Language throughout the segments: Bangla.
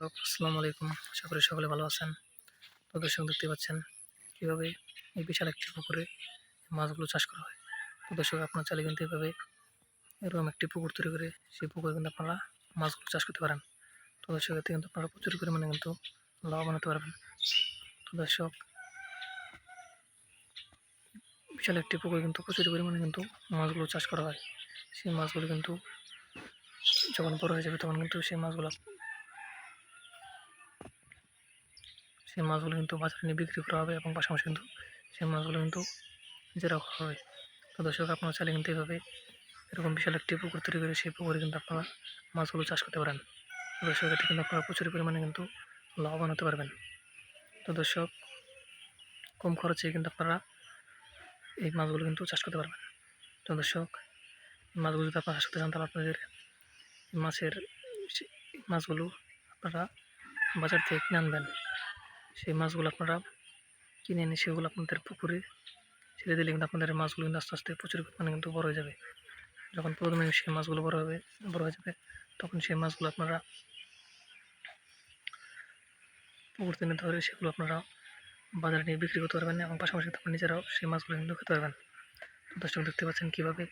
আসসালামু আলাইকুম। আশা করি সকলে ভালো আছেন। তো দর্শক দেখতে পাচ্ছেন কীভাবে এই বিশাল একটি পুকুরে মাছগুলো চাষ করা হয়। তো দর্শক, আপনার চাইলে কিন্তু এভাবে এরকম একটি পুকুর তৈরি করে সেই পুকুরে কিন্তু আপনারা মাছগুলো চাষ করতে পারেন। তো দর্শক, এতে কিন্তু আপনারা প্রচুর পরিমাণে কিন্তু লাভবান হতে পারবেন। তো দর্শক, বিশাল একটি পুকুরে কিন্তু প্রচুর পরিমাণে কিন্তু মাছগুলো চাষ করা হয়। সেই মাছগুলো কিন্তু যখন বড় হয়ে যাবে তখন কিন্তু সেই মাছগুলো সেই মাছগুলো কিন্তু বাজারে নিয়ে বিক্রি করা হবে এবং পাশাপাশি কিন্তু সেই মাছগুলো কিন্তু নিজেরা খাওয়া হবে। তো দর্শক, আপনারা চাইলে কিন্তু এভাবে এরকম বিশাল একটি পুকুর তৈরি করে সেই পুকুরে কিন্তু আপনারা মাছগুলো চাষ করতে পারেন। দর্শক, এতে কিন্তু আপনারা প্রচুর পরিমাণে কিন্তু লাভবান হতে পারবেন। তো দর্শক, কম খরচে কিন্তু আপনারা এই মাছগুলো কিন্তু চাষ করতে পারবেন। তো দর্শক মাছগুলো যদি আপনারা চাষ করতে চান, তাহলে আপনাদের মাছের মাছগুলো আপনারা বাজার থেকে কিনে আনবেন। সেই মাছগুলো আপনারা কিনে এনে সেগুলো আপনাদের পুকুরে ছেড়ে দিলে কিন্তু আপনাদের মাছগুলো কিন্তু আস্তে আস্তে প্রচুর পরিমাণে কিন্তু বড় হয়ে যাবে। যখন প্রথমে সেই মাছগুলো বড় হবে, বড় হয়ে যাবে, তখন সেই মাছগুলো আপনারা পুকুর থেকে ধরে সেগুলো আপনারা বাজারে নিয়ে বিক্রি করতে পারবেন এবং পাশাপাশি আপনারা নিজেরাও সেই মাছগুলো কিন্তু খেতে পারবেন। দর্শক দেখতে পাচ্ছেন কীভাবে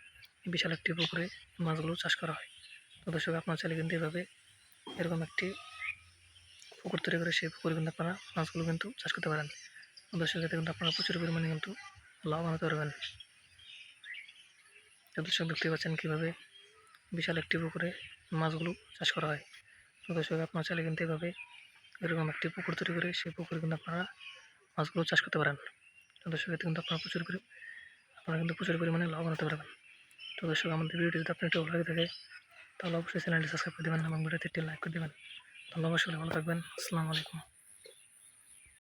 বিশাল একটি পুকুরে মাছগুলো চাষ করা হয়। তো দর্শক আপনার চাইলে কিন্তু এভাবে এরকম একটি পুকুর তৈরি করে সেই পুকুরে কিন্তু আপনারা মাছগুলো কিন্তু চাষ করতে পারেন। তো দর্শক এতে কিন্তু আপনারা প্রচুর পরিমাণে কিন্তু লাভবান হতে পারবেন। দর্শক দেখতে পাচ্ছেন কীভাবে বিশাল একটি পুকুরে মাছগুলো চাষ করা হয়। দর্শক, আপনার চাইলে কিন্তু এভাবে এরকম একটি পুকুর তৈরি করে সেই পুকুরে কিন্তু আপনারা মাছগুলো চাষ করতে পারেন। দর্শক, এতে কিন্তু আপনারা প্রচুর পরি, আপনারা কিন্তু প্রচুর পরিমাণে লাভবান হতে পারবেন। তো দর্শক, আমাদের ভিডিওটি যদি আপনি একটু ভালো লাগে থাকে, তাহলে অবশ্যই চ্যানেলটি সাবস্ক্রাইব করে দেবেন এবং ভিডিওতে একটি লাইক করে দেবেন। ধন্যবাদ সকলে ভালো থাকবেন। আসসালামু আলাইকুম।